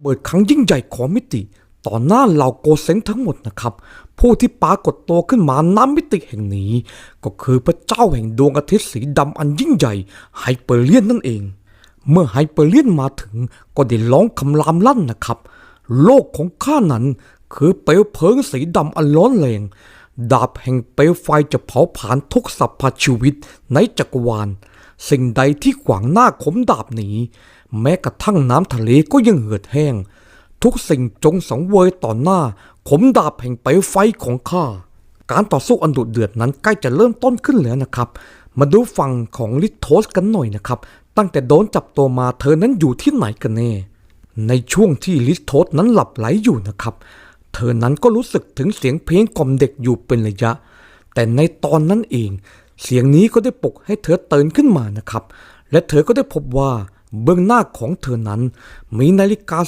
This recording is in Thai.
เบิดครั้งยิ่งใหญ่ของมิติ ต่อหน้าเหล่าโกเซงทั้งหมดนะครับ ผู้ที่ปรากฏตัวขึ้นมาน้ำมิติแห่งนี้ ก็คือพระเจ้าแห่งดวงอาทิตย์สีดำอันยิ่งใหญ่ไฮเปอร์เลียนนั่นเอง เมื่อไฮเปอร์เลียนมาถึงก็ได้ร้องคำรามลั่นนะครับ โลกของข้านั้นคือเปลวเพลิงสีดำอันร้อนแรงดาบแห่งเปลวไฟจะเผาผลาญทุกสรรพชีวิตในจักรวาล สิ่งใดที่ขวางหน้าคมดาบหนีแม้กระทั่งน้ำทะเลก็ยังเหือดแห้ง ทุกสิ่งจงสังเวยต่อหน้าขมดาบแห่งเปลวไฟของข้า การต่อสู้อันดุเดือดนั้นใกล้จะเริ่มต้นขึ้นแล้วนะครับ มาดูฝั่งของลิโทสกันหน่อยนะครับ ตั้งแต่โดนจับตัวมาเธอนั้นอยู่ที่ไหนกันแน่ ในช่วงที่ลิโทสนั้นหลับไหลอยู่นะครับ เธอนั้นก็รู้สึกถึงเสียงเพลงกล่อมเด็กอยู่เป็นระยะ แต่ในตอนนั้นเอง เสียงนี้ก็ได้ปลุกให้เธอตื่นขึ้นมานะครับ และเธอก็ได้พบว่าเบื้องหน้าของเธอนั้นมีนาฬิกา